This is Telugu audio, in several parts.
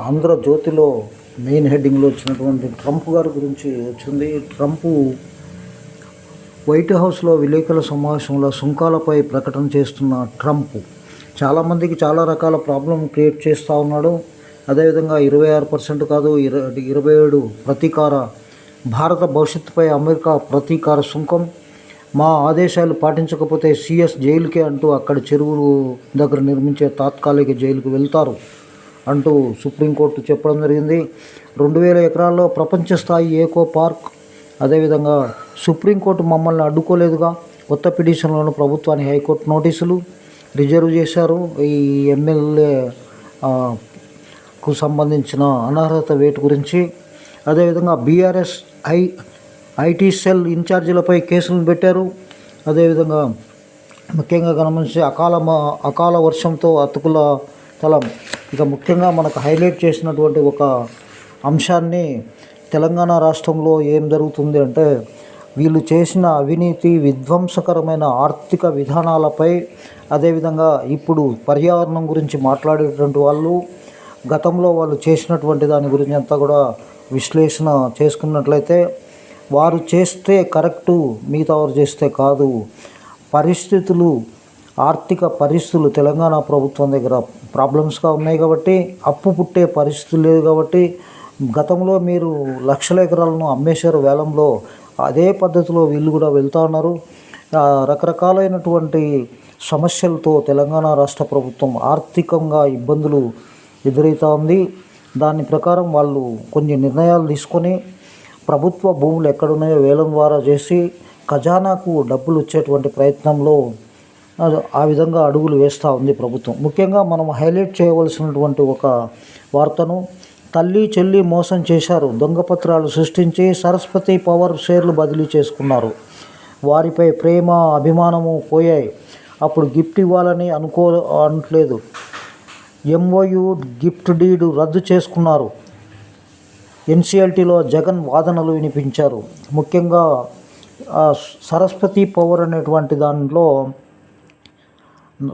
ఆంధ్రజ్యోతిలో మెయిన్ హెడ్డింగ్లో వచ్చినటువంటి ట్రంప్ గారి గురించి వచ్చింది. ట్రంప్ వైట్ హౌస్లో విలేకరుల సమావేశంలో సుంకాలపై ప్రకటన చేస్తున్న ట్రంప్ చాలామందికి చాలా రకాల ప్రాబ్లం క్రియేట్ చేస్తూ ఉన్నాడు. అదేవిధంగా ఇరవై ఆరు పర్సెంట్ కాదు ఇరవై ఇరవై ఏడు ప్రతీకార భారత భవిష్యత్తుపై అమెరికా ప్రతీకార సుంకం. మా ఆదేశాలు పాటించకపోతే సిఎస్ జైలుకే అంటూ అక్కడ చెరువులు దగ్గర నిర్మించే తాత్కాలిక జైలుకు వెళ్తారు. అంటూ సుప్రీంకోర్టు చెప్పడం జరిగింది. రెండు వేల ఎకరాల్లో ప్రపంచ స్థాయి ఏకో పార్క్. అదేవిధంగా సుప్రీంకోర్టు మమ్మల్ని అడ్డుకోలేదుగా. కొత్త పిటిషన్లను ప్రభుత్వానికి హైకోర్టు నోటీసులు రిజర్వ్ చేశారు. ఈ ఎమ్మెల్యే కు సంబంధించిన అనర్హత వేటు గురించి. అదేవిధంగా బీఆర్ఎస్ ఐ ఐటీ సెల్ ఇన్ఛార్జీలపై కేసులను పెట్టారు. అదేవిధంగా ముఖ్యంగా గమనించి అకాల అకాల వర్షంతో అతుకుల తలం ఇక ముఖ్యంగా మనకు హైలైట్ చేసినటువంటి ఒక అంశాన్ని తెలంగాణ రాష్ట్రంలో ఏం జరుగుతుంది అంటే వీళ్ళు చేసిన అవినీతి విధ్వంసకరమైన ఆర్థిక విధానాలపై అదేవిధంగా ఇప్పుడు పర్యావరణం గురించి మాట్లాడేటువంటి వాళ్ళు గతంలో వాళ్ళు చేసినటువంటి దాని గురించి అంతా కూడా విశ్లేషణ చేసుకున్నట్లయితే వారు చేస్తే కరెక్టు మిగతా వారు చేస్తే కాదు. పరిస్థితులు ఆర్థిక పరిస్థితులు తెలంగాణ ప్రభుత్వం దగ్గర ప్రాబ్లమ్స్గా ఉన్నాయి కాబట్టి అప్పు పుట్టే పరిస్థితి లేదు కాబట్టి గతంలో మీరు లక్షల ఎకరాలను అమ్మేశారు వేలంలో అదే పద్ధతిలో వీళ్ళు కూడా వెళ్తూ ఉన్నారు. రకరకాలైనటువంటి సమస్యలతో తెలంగాణ రాష్ట్ర ప్రభుత్వం ఆర్థికంగా ఇబ్బందులు ఎదురవుతూ ఉంది. దాని ప్రకారం వాళ్ళు కొన్ని నిర్ణయాలు తీసుకొని ప్రభుత్వ భూములు ఎక్కడున్నాయో వేలం ద్వారా చేసి ఖజానాకు డబ్బులు వచ్చేటువంటి ప్రయత్నంలో ఆ విధంగా అడుగులు వేస్తూ ఉంది ప్రభుత్వం. ముఖ్యంగా మనం హైలైట్ చేయవలసినటువంటి ఒక వార్తను తల్లి చెల్లి మోసం చేశారు దొంగపత్రాలు సృష్టించి సరస్వతి పవర్ షేర్లు బదిలీ చేసుకున్నారు. వారిపై ప్రేమ అభిమానము పోయాయి. అప్పుడు గిఫ్ట్ ఇవ్వాలని అనుకో అనట్లేదు. ఎంఓయు గిఫ్ట్ డీడ్ రద్దు చేసుకున్నారు. ఎన్సిఎల్టీలో జగన్ వాదనలు వినిపించారు. ముఖ్యంగా సరస్వతి పవర్ అనేటువంటి దాంట్లో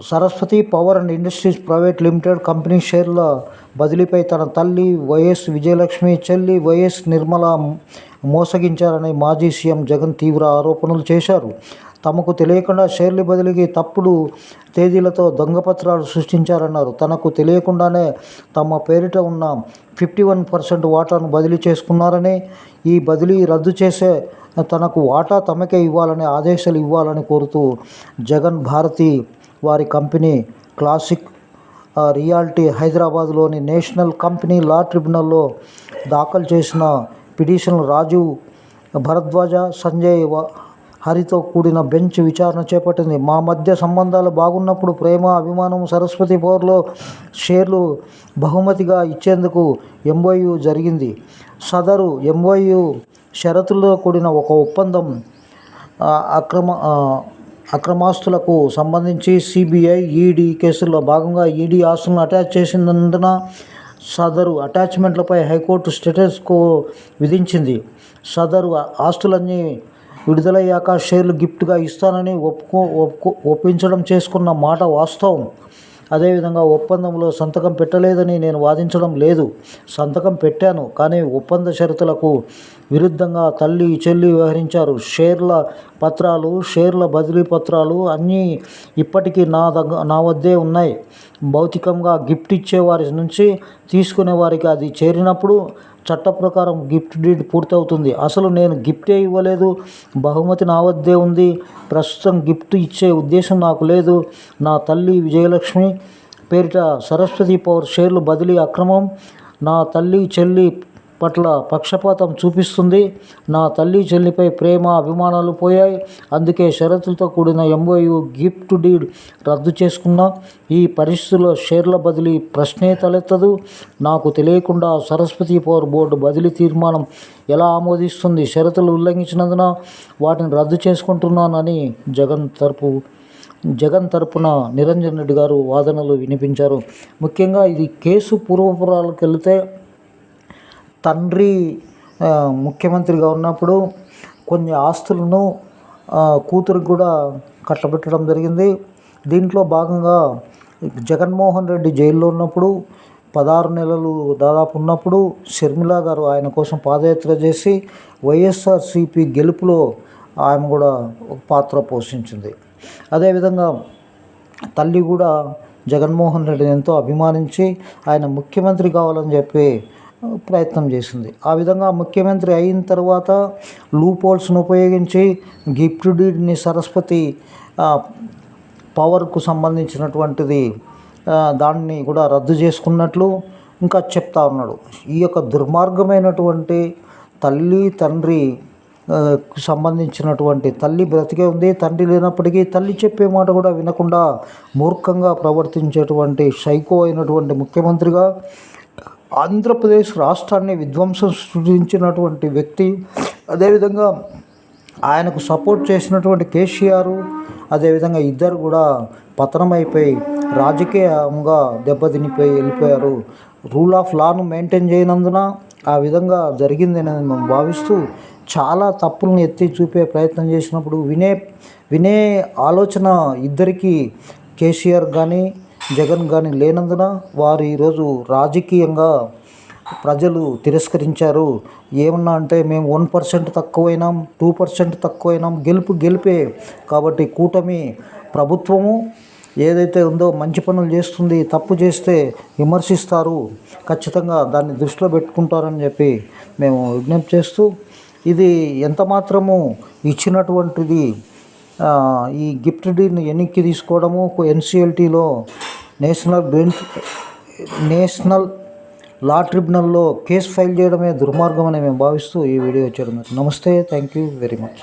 Saraswati power and industries private limited company షేర్ల బదిలీపై తన తల్లి వైఎస్ విజయలక్ష్మి చెల్లి వైఎస్ నిర్మల మోసగించారని మాజీ సీఎం జగన్ తీవ్ర ఆరోపణలు చేశారు. తమకు తెలియకుండా షేర్లు బదిలీకి తప్పుడు తేదీలతో దొంగపత్రాలు సృష్టించారన్నారు. తనకు తెలియకుండానే తమ పేరిట ఉన్న ఫిఫ్టీ వన్ పర్సెంట్ వాటాను బదిలీ చేసుకున్నారని ఈ బదిలీ రద్దు చేసే తనకు వాటా తమకే ఇవ్వాలని ఆదేశాలు ఇవ్వాలని కోరుతూ జగన్ భారతి వారి కంపెనీ క్లాసిక్ రియాల్టీ హైదరాబాద్లోని నేషనల్ కంపెనీ లా ట్రిబ్యునల్లో దాఖలు చేసిన పిటిషన్లు రాజీవ్ భరద్వాజ సంజయ్ హరితో కూడిన బెంచ్ విచారణ చేపట్టింది. మా మధ్య సంబంధాలు బాగున్నప్పుడు ప్రేమ అభిమానం సరస్వతి పవర్లో షేర్లు బహుమతిగా ఇచ్చేందుకు ఎంఓయు జరిగింది. సదరు ఎంఓయు షరతులతో కూడిన ఒక ఒప్పందం అక్రమ అక్రమాస్తులకు సంబంధించి సిబిఐ ఈడీ కేసుల్లో భాగంగా ఈడీ ఆస్తులను అటాచ్ చేసినందున సదరు అటాచ్మెంట్లపై హైకోర్టు స్టేటస్ కో విధించింది. సదరు ఆస్తులన్నీ విడుదలయ్యాక షేర్లు గిఫ్ట్గా ఇస్తానని ఒప్పుకో ఒప్పుకో ఒప్పించడం చేసుకున్న మాట వాస్తవం. అదేవిధంగా ఒప్పందంలో సంతకం పెట్టలేదని నేను వాదించడం లేదు. సంతకం పెట్టాను కానీ ఒప్పంద షరతులకు విరుద్ధంగా తల్లి చెల్లి వ్యవహరించారు. షేర్ల పత్రాలు షేర్ల బదిలీ పత్రాలు అన్నీ ఇప్పటికీ నా దగ్గర నా వద్దే ఉన్నాయి. భౌతికంగా గిఫ్ట్ ఇచ్చే వారి నుంచి తీసుకునే వారికి అది చేరినప్పుడు చట్ట ప్రకారం గిఫ్ట్ డీడ్ పూర్తవుతుంది. అసలు నేను గిఫ్టే ఇవ్వలేదు. బహుమతి నా వద్దే ఉంది. ప్రస్తుతం గిఫ్ట్ ఇచ్చే ఉద్దేశం నాకు లేదు. నా తల్లి విజయలక్ష్మి పేరిట సరస్వతి పవర్ షేర్లు బదిలీ అక్రమం. నా తల్లి చెల్లి పట్ల పక్షపాతం చూపిస్తుంది. నా తల్లి చెల్లిపై ప్రేమ అభిమానాలు పోయాయి. అందుకే షరతులతో కూడిన ఎంఓయు గిఫ్ట్ డీడ్ రద్దు చేసుకున్నా. ఈ పరిస్థితుల్లో షేర్ల బదిలీ ప్రశ్నే తలెత్తదు. నాకు తెలియకుండా సరస్వతి పవర్ బోర్డు బదిలీ తీర్మానం ఎలా ఆమోదిస్తుంది? షరతులు ఉల్లంఘించినందున వాటిని రద్దు చేసుకుంటున్నానని జగన్ తరపు జగన్ తరపున నిరంజన్ రెడ్డి గారు వాదనలు వినిపించారు. ముఖ్యంగా ఇది కేసు పూర్వపురాలకు వెళితే తండ్రి ముఖ్యమంత్రిగా ఉన్నప్పుడు కొన్ని ఆస్తులను కూతురు కూతురికి కూడా కట్టబెట్టడం జరిగింది. దీంట్లో భాగంగా జగన్మోహన్ రెడ్డి జైల్లో ఉన్నప్పుడు పదహారు నెలలు దాదాపు ఉన్నప్పుడు షర్మిల గారు ఆయన కోసం పాదయాత్ర చేసి వైఎస్ఆర్సిపి గెలుపులో ఆమె కూడా ఒక పాత్ర పోషించింది. అదేవిధంగా తల్లి కూడా జగన్మోహన్ రెడ్డిని ఎంతో అభిమానించి ఆయన ముఖ్యమంత్రి కావాలని చెప్పి ప్రయత్నం చేసింది. ఆ విధంగా ముఖ్యమంత్రి అయిన తర్వాత లూపోల్స్ను ఉపయోగించి గిఫ్ట్ డీడ్ని సరస్వతి పవర్కు సంబంధించినటువంటిది దాన్ని కూడా రద్దు చేసుకున్నట్లు ఇంకా చెప్తా ఉన్నాడు. ఈ యొక్క దుర్మార్గమైనటువంటి తల్లి తండ్రి సంబంధించినటువంటి తల్లి బ్రతికే ఉంది. తండ్రి లేనప్పటికీ తల్లి చెప్పే మాట కూడా వినకుండా మూర్ఖంగా ప్రవర్తించేటువంటి సైకో అయినటువంటి ముఖ్యమంత్రిగా ఆంధ్రప్రదేశ్ రాష్ట్రాన్ని విధ్వంసం సృష్టించినటువంటి వ్యక్తి అదేవిధంగా ఆయనకు సపోర్ట్ చేసినటువంటి కేసీఆర్ అదేవిధంగా ఇద్దరు కూడా పతనమైపోయి రాజకీయంగా దెబ్బతినిపోయి వెళ్ళిపోయారు. రూల్ ఆఫ్ లాను మెయింటైన్ చేయనందున ఆ విధంగా జరిగిందని మేము భావిస్తూ చాలా తప్పులను ఎత్తి చూపే ప్రయత్నం చేసినప్పుడు వినే వినే ఆలోచన ఇద్దరికి కేసీఆర్ కానీ జగన్ కానీ లేనందున వారు ఈరోజు రాజకీయంగా ప్రజలు తిరస్కరించారు. ఏమన్నా అంటే మేము వన్ పర్సెంట్ తక్కువైనాం టూ పర్సెంట్ తక్కువైనాం గెలుపు గెలిపే. కాబట్టి కూటమి ప్రభుత్వము ఏదైతే ఉందో మంచి పనులు చేస్తుంది తప్పు చేస్తే విమర్శిస్తారు. ఖచ్చితంగా దాన్ని దృష్టిలో పెట్టుకుంటారని చెప్పి మేము విజ్ఞప్తి చేస్తూ ఇది ఎంత మాత్రము ఇచ్చినటువంటిది ఈ గిఫ్ట్ డీని వెనక్కి తీసుకోవడము ఎన్సిఎల్టీలో నేషనల్ బెంచ్ నేషనల్ లా ట్రిబ్యునల్లో కేసు ఫైల్ చేయడమే దుర్మార్గం అని మేము భావిస్తూ ఈ వీడియో చేయడం నమస్తే థ్యాంక్ యూ వెరీ మచ్.